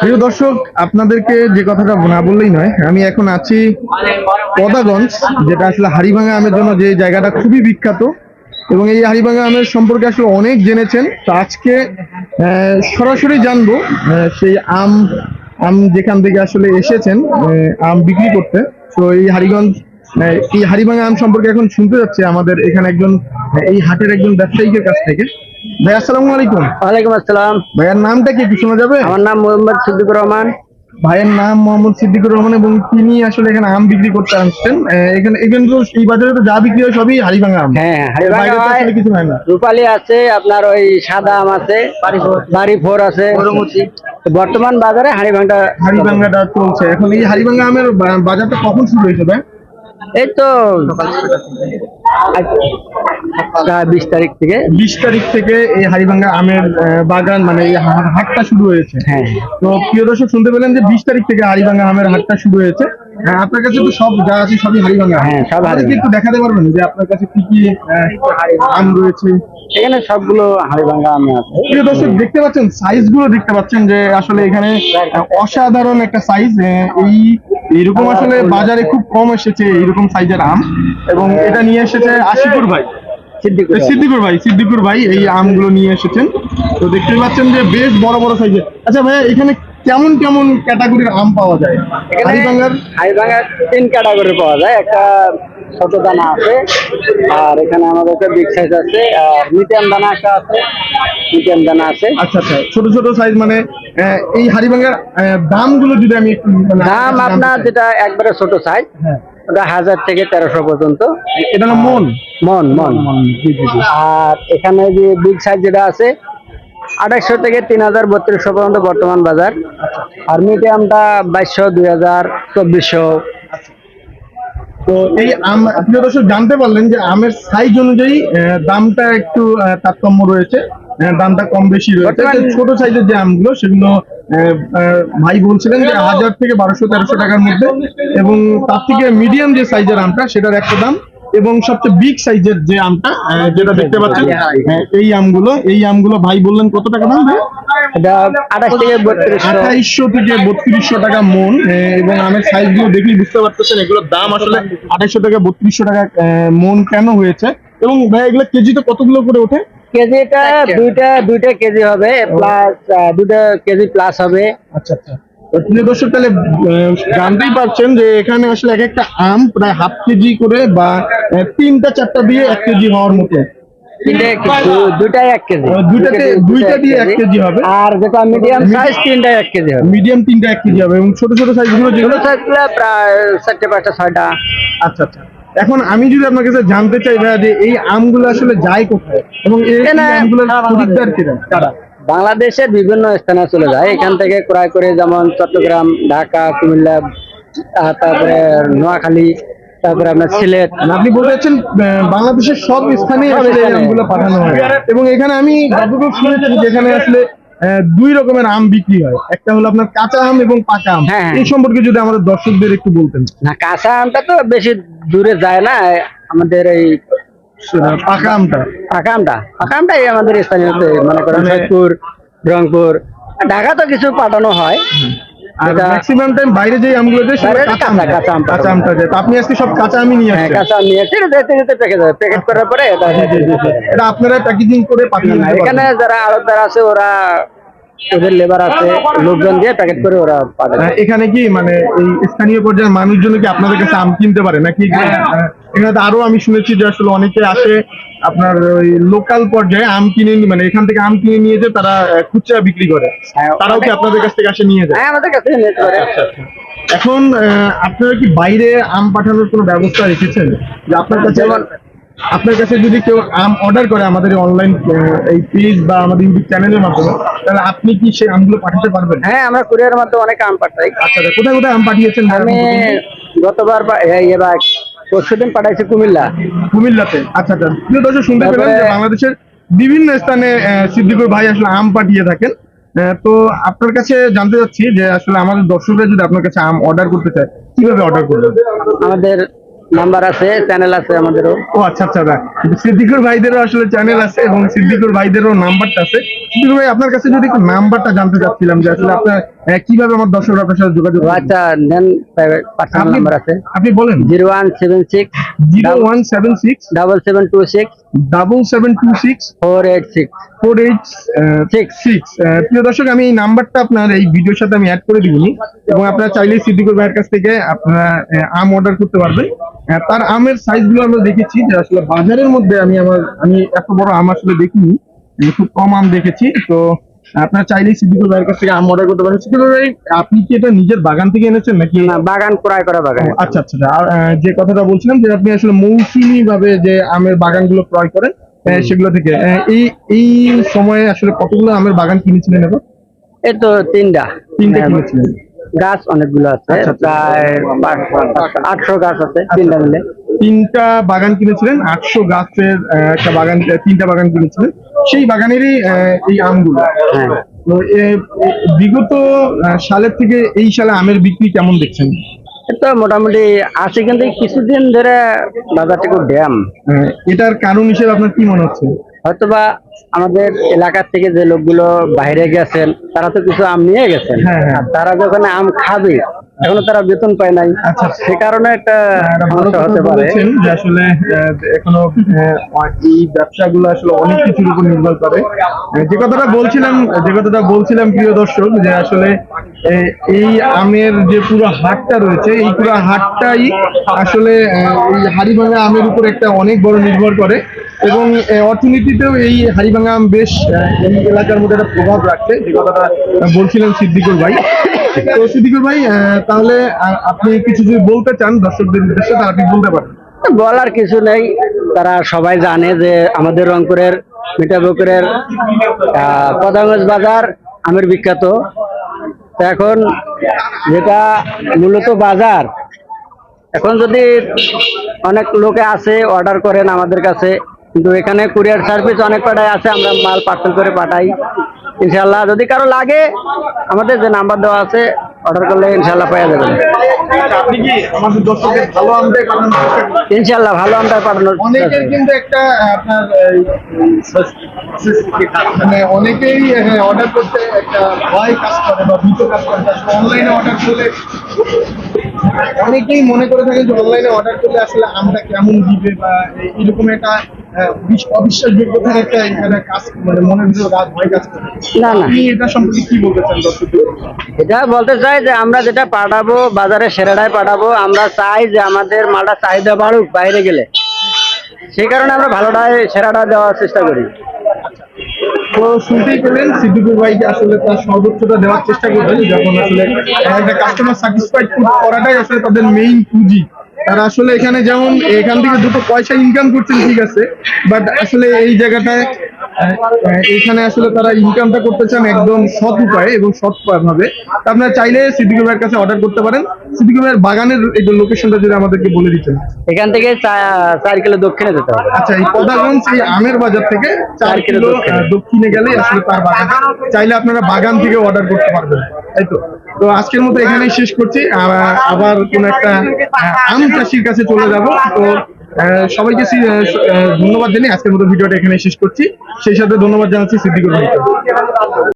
প্রিয় দর্শক আপনাদেরকে যে কথাটা না বললেই নয় আমি এখন আছি পদাগঞ্জ যেটা আসলে হাড়িভাঙা আমের জন্য যে জায়গাটা খুবই বিখ্যাত। এবং এই হাড়িভাঙা আমের সম্পর্কে আসলে অনেক জেনেছেন। তো আজকে সরাসরি জানব সেই আম আম যেখান থেকে আসলে এসেছেন আম বিক্রি করতে। তো এই হাড়িগঞ্জ আহ, এই হাড়িভাঙা আম সম্পর্কে এখন শুনতে যাচ্ছে আমাদের এখানে একজন এই হাটের একজন ব্যবসায়ীদের কাছ থেকে। ভাই আসসালামু আলাইকুম। ওয়ালাইকুম আসসালাম। ভাইয়ের নামটা কি একটু শোনা যাবে? আমার নাম মোহাম্মদ সিদ্দিকুর রহমান। ভাইয়ের নাম মোহাম্মদ সিদ্দিকুর রহমান এবং তিনি আসলে এখানে আম বিক্রি করতে আসছেন। এখানে এখানে তো এই বাজারে তো যা বিক্রি হয় সবই হাড়িভাঙা আম। হ্যাঁ হ্যাঁ হাড়িভাঙা কিছু হয় না। রূপালী আছে আপনার ওই সাদা আম আছে বাড়ি ফোর আছে। বর্তমান বাজারে হাড়িভাঙটা হাড়িভাঙ্গাটা চলছে। এখন এই হাড়িভাঙ্গা আমের বাজারটা কখন শুরু হয়েছে ভাই? এই তো বিশ তারিখ থেকে? বিশ তারিখ থেকে এই হাড়িভাঙ্গা আমের বাগান মানে এই হাটটা শুরু হয়েছে। হ্যাঁ। তো প্রিয় দর্শক শুনতে পেলেন যে বিশ তারিখ থেকে হারিভাঙ্গা আমের হাটটা শুরু হয়েছে। হ্যাঁ, আপনার কাছে তো সব যা আছে সবই হারিভাঙ্গা হ্যাঁ, সব হারিভাঙ্গা একটু দেখাতে পারবেন যে আপনার কাছে কি কি আম রয়েছে? এখানে সবগুলো হাড়িভাঙা আম আছে। প্রিয় দর্শক দেখতে পাচ্ছেন সাইজগুলো দেখতে পাচ্ছেন যে আসলে এখানে অসাধারণ একটা সাইজ এই এরকম আসলে বাজারে খুব কম এসেছে এইরকম সাইজের আম। এবং এটা নিয়ে এসেছে আশিকুর ভাই। সিদ্দিকুর ভাই। সিদ্দিকুর ভাই এই আমগুলো নিয়ে এসেছেন। তো দেখতে পাচ্ছেন যে বেশ বড় বড় সাইজের আচ্ছা ভাইয়া এখানে কেমন কেমন ক্যাটাগরির আম পাওয়া যায়? এখানে হাড়িভাঙ্গার হাড়িভাঙা তিন ক্যাটাগরি পাওয়া যায়। একটা ছোট দানা আছে আর এখানে আমাদের একটা বিগ সাইজ আছে আর মিডিয়াম দানা একটা আছে মিডিয়াম দানা আছে। আচ্ছা আচ্ছা ছোট ছোট সাইজ মানে এই হাড়িভাঙ্গার আহ, দামগুলো যদি আমি মানে দাম আপনার যেটা একবারে ছোট সাইজ হ্যাঁ। ওটা হাজার থেকে তেরোশো পর্যন্ত। এটা হলো মন? মন মন। আর এখানে যে বিগ সাইজ যেটা আছে আঠাশশো থেকে তিন হাজার বত্রিশশো পর্যন্ত বর্তমান বাজার। আর মিডিয়ামটা বাইশশো দুই হাজার চব্বিশশো। তো এই আম প্রিয় দর্শক জানতে পারলেন যে আমের সাইজ অনুযায়ী দামটা একটু তারতম্য রয়েছে। দামটা কম বেশি রয়েছে। ছোট সাইজের যে আমগুলো সেগুলো ভাই বলছিলেন যে হাজার থেকে বারোশো তেরোশো টাকার মধ্যে। এবং তার থেকে মিডিয়াম যে সাইজের আমটা সেটার একটা দাম। এবং সবচেয়ে বিগ সাইজের যে আমটা যেটা দেখতে পাচ্ছেন আহ, এই আমগুলো এই আমগুলো ভাই বললেন কত টাকা দাম ভাই? আঠাইশশো থেকে বত্রিশশো টাকা মন এবং আমের সাইজগুলো দেখেই বুঝতে পারতেছেন এগুলোর দাম আসলে আঠাইশশো থেকে বত্রিশশো টাকা মন কেন হয়েছে? এবং ভাই এগুলো কেজিতে কতগুলো করে ওঠে? কেজিটা দুইটা দুইটা কেজি হবে প্লাস দুইটা কেজি প্লাস হবে। আচ্ছা আচ্ছা। প্রিয় দর্শক তাহলে জানতেই পারছেন যে এখানে আসলে এক একটা আম প্রায় হাফ কেজি করে বা তিনটা চারটা দিয়ে এক কেজি হওয়ার মতো। তিনটা দুইটাই এক কেজি। দুইটাতে দুইটা দিয়ে এক কেজি। হবে। আর যেটা মিডিয়াম সাইজ তিনটাই এক কেজি হবে। মিডিয়াম তিনটা এক কেজি হবে। এবং ছোট ছোট সাইজগুলো যেগুলো সাইজগুলো প্রায় চারটে পাঁচটা ছয়টা। আচ্ছা আচ্ছা। এখন আমি যদি আপনার কাছে জানতে চাই ভাইয়া যে এই আমগুলো আসলে যায় কোথায়? এবং এই আমগুলোর খরিদ্দার কারা? বাংলাদেশের বিভিন্ন স্থানে চলে যায়। এখান থেকে ক্রয় করে যেমন চট্টগ্রাম ঢাকা কুমিল্লা তারপরে নোয়াখালী তারপরে আপনার সিলেট। আপনি বলতে চাচ্ছেন বাংলাদেশের সব স্থানে পাঠানো হয়। এবং এখানে আমি শুনেছি যেখানে আসলে দুই রকমের আম বিক্রি হয়। একটা হলো আপনার কাঁচা আম এবং পাকা আম। হ্যাঁ, হ্যাঁ। এই সম্পর্কে যদি আমাদের দর্শকদের একটু বলতেন। না কাঁচা আমটা তো বেশি দূরে যায় না। আমাদের এই আমাদের স্থানীয় মনে করেন মানে- সৈয়দপুর রংপুর ঢাকা তো কিছু পাঠানো হয়। ম্যাক্সিমাম টাইম বাইরে যে আমগুলো কাঁচা কাঁচা- আমটা। কাঁচা আম কাঁচা আমটা যায় আপনি আজকে সব কাঁচা আমই নিয়ে হ্যাঁ আসছেন। কাঁচা আম যেতে যেতে প্যাকেট হবে প্যাকেট করার পরে এটা আপনারা প্যাকেজিং করে পাঠিয়ে দিতে এখানে। যারা আড়তদার আছে ওরা ওদের লেবার আছে লোকজন দিয়ে প্যাকেট করে ওরা পাঠায়। এখানে কি মানে এই স্থানীয় পর্যায়ের মানুষজন কি আপনাদের কাছে আম কিনতে পারে? নাকি যে, আহ, এখানে তো আরও আমি শুনেছি যে আসলে অনেকে আসে আপনার ওই লোকাল পর্যায়ে আম কিনে নি- মানে এখান থেকে আম কিনে নিয়ে যে তারা খুচরা বিক্রি করে। হ্যাঁ, তারাও কি আপনাদের কাছ থেকে আসে নিয়ে যায়? হ্যাঁ আমাদের কাছে নিতে পারে এখন আহ, আপনারা কি বাইরে আম পাঠানোর কোনো ব্যবস্থা রেখেছেন? যে আপনার কাছে যেমন- আপনার কাছে যদি কেউ আম অর্ডার করে আমাদের অনলাইন এই পেজ বা আমাদের ইউটিউব চ্যানেলের মাধ্যমে তাহলে আপনি কি সেই আমগুলো পাঠাতে পারবেন? হ্যাঁ আমরা কুরিয়ার মাধ্যমে অনেক আম পাঠাই। আচ্ছা আচ্ছা। কোথায় কোথায় আম পাঠিয়েছেন আমি গতবার বা- এবার পরশু দিন পাঠাইছি কুমিল্লা। কুমিল্লাতে? আচ্ছা আচ্ছা। প্রিয় দর্শক শুনতে পেলেন যে বাংলাদেশের বিভিন্ন স্থানে সিদ্দিকুর ভাই আসলে আম পাঠিয়ে থাকেন। তো আপনার কাছে জানতে চাচ্ছি যে আসলে আমাদের দর্শকরা যদি আপনার কাছে আম অর্ডার করতে চায় কীভাবে অর্ডার করবেন আমাদের নাম্বার আছে চ্যানেল আছে আমাদেরও। ও আচ্ছা আচ্ছা দা সিদ্দিকুর ভাইদেরও আসলে চ্যানেল আছে এবং সিদ্দিকুর ভাইদেরও নাম্বারটা আছে। সিদ্দিকুর ভাই আপনার কাছে যদি একটু নাম্বারটা জানতে চাচ্ছিলাম যে আসলে আপনার কীভাবে আমার দর্শকরা আপনার সাথে যোগাযোগ আচ্ছা নেন পার্সোনাল নাম্বার আছে। আপনি বলেন। Zero one seven six zero one seven six double seven two six double seven two six four eight six. Four eight six. Six. প্রিয় দর্শক আমি এই নাম্বারটা আপনার এই ভিডিওর সাথে আমি অ্যাড করে দিবনি এবং আপনারা চাইলে সিদ্দিকুর ভাইয়ের কাছ থেকে আপনারা আম অর্ডার করতে পারবেন। তার আমের সাইজগুলো আমরা দেখেছি। যে আসলে বাজারের মধ্যে আমি আমার আমি এত বড় আম আসলে দেখিনি। খুব কম আম দেখেছি। তো আপনারা চাইলেই সিদ্দিকুর ভাইয়ের কাছ থেকে আম অর্ডার করতে পারেন। সিদ্দিকুর ভাই আপনি কি এটা নিজের বাগান থেকে এনেছেন নাকি? না বাগান ক্রয় করা বাগান। আচ্ছা আচ্ছা আর, যে কথাটা বলছিলাম যে আপনি আসলে মৌসুমি ভাবে যে আমের বাগানগুলো ক্রয় করেন সেগুলো থেকে এই এই সময়ে আসলে কতগুলো আমের বাগান কিনেছিলেন এবার? এই তো তিনটা। তিনটে কিনেছিলেন। গাছ অনেকগুলো আছে আচ্ছা, আচ্ছা। প্রায় আটশো গাছ আছে তিনটা মিলে। তিনটা বাগান কিনেছিলেন আটশো গাছের একটা বাগান তিনটা বাগান কিনেছিলেন। সেই বাগানেরই এই আমগুলো। হ্যাঁ। তো বিগত সালের থেকে এই সালে আমের বিক্রি কেমন দেখছেন? তো মোটামুটি আছে কিন্তু কিছুদিন ধরে বাজারটা খুব ড্যাম এটার কারণ হিসেবে আপনার কি মনে হচ্ছে? হয়তোবা আমাদের এলাকার থেকে যে লোকগুলো বাইরে গেছেন তারা তো কিছু আম নিয়ে গেছেন। হ্যাঁ, হ্যাঁ। তারা যখন আম খাবে এখনও তারা বেতন পায় নাই। আচ্ছা। সে কারণে একটা সমস্যা হতে পারে। যে আসলে এখনও এই ব্যবসাগুলো আসলে অনেক কিছুর উপর নির্ভর করে। যে কথাটা বলছিলাম যে কথাটা বলছিলাম প্রিয় দর্শক যে আসলে এই আমের যে পুরো হাটটা রয়েছে এই পুরো হাটটাই আসলে এই হাড়িভাঙা আমের উপর একটা অনেক বড় নির্ভর করে। এবং অর্থনীতিতেও এই হাড়িভাঙা আম বেশ এই এলাকার মধ্যে একটা প্রভাব রাখছে। যে কথাটা আহ, বলছিলেন সিদ্দিকুর ভাই। তো সিদ্দিকুর ভাই তাহলে আপনি কিছু যদি বলতে চান দর্শকদের উদ্দেশ্যে, তাহলে আপনি বলতে পারেন। বলার কিছু নেই। তারা সবাই জানে যে আমাদের রংপুরের মিঠাপুকুরের পদাগঞ্জ বাজার আমের বিখ্যাত। তো এখন যেটা মূলত বাজার, এখন যদি অনেক লোকে আসে অর্ডার করেন আমাদের কাছে, কিন্তু এখানে কুরিয়ার সার্ভিস অনেক পাঠায় আছে, আমরা মাল পার্সেল করে পাঠাই। ইনশাল্লাহ যদি কারও লাগে, আমাদের যে নাম্বার দেওয়া আছে অর্ডার করলে ইনশাল্লাহ পাওয়া যাবে আমাদের ইনশাল্লাহ ভালো আমরা পাঠানোর অনেকের কিন্তু একটা আপনার মানে অনেকেই অর্ডার করতে একটা ভয় কাজ করে বা ভীত কাজ করে। অনলাইনে অর্ডার করলে অনেকেই মনে করে থাকেন যে অনলাইনে অর্ডার করলে আসলে আমরা কেমন দিবে বা এরকম একটা আহ, একটা এখানে কাজ মানে মনের ভিতরে কাজ ভয় কাজ করে। না, না। আপনি এটা সম্পর্কে কি বলতে চান এটা বলতে চাই যে আমরা যেটা পাঠাবো বাজারে সেরাটাই পাঠাবো আমরা চাই যে আমাদের মালটা চাহিদা বাড়ুক বাইরে গেলে। সেই কারণে আমরা ভালোটাই সেরাটা দেওয়ার চেষ্টা করি। তো শুনতেই পেলেন সিদ্দিকুর ভাইকে আসলে তার সর্বোচ্চটা দেওয়ার চেষ্টা করবেন যখন আসলে একটা কাস্টমার স্যাটিসফাইড করাটাই আসলে তাদের মেইন পুঁজি। তারা আসলে এখানে যেমন এখান থেকে দুটো পয়সা ইনকাম করছেন ঠিক আছে। বাট আসলে এই জায়গাটায় এখানে আসলে তারা ইনকামটা করতে চান একদম সৎ উপায়ে এবং সৎ ভাবে। আপনারা চাইলে সিদ্দিকুর ভাইয়ের কাছে অর্ডার করতে পারেন। সিদ্দিকুর ভাইয়ের বাগানের এই লোকেশনটা যদি আমাদেরকে বলে দিতেন। এখান থেকে চার কিলো দক্ষিণে যেতে হবে। আচ্ছা এই পদাগঞ্জ এই আমের বাজার থেকে চার কিলো দক্ষিণে। গেলেই আসলে তার বাগান। চাইলে আপনারা বাগান থেকে অর্ডার করতে পারবেন। তাই তো? তো আজকের মতো এখানেই শেষ করছি। আর আবার কোন একটা আম চাষির কাছে চলে যাব। তো সবাইকে ধন্যবাদ জানি আজকের মতো ভিডিওটা এখানে শেষ করছি। সেই সাথে ধন্যবাদ জানাচ্ছি ভাইকে।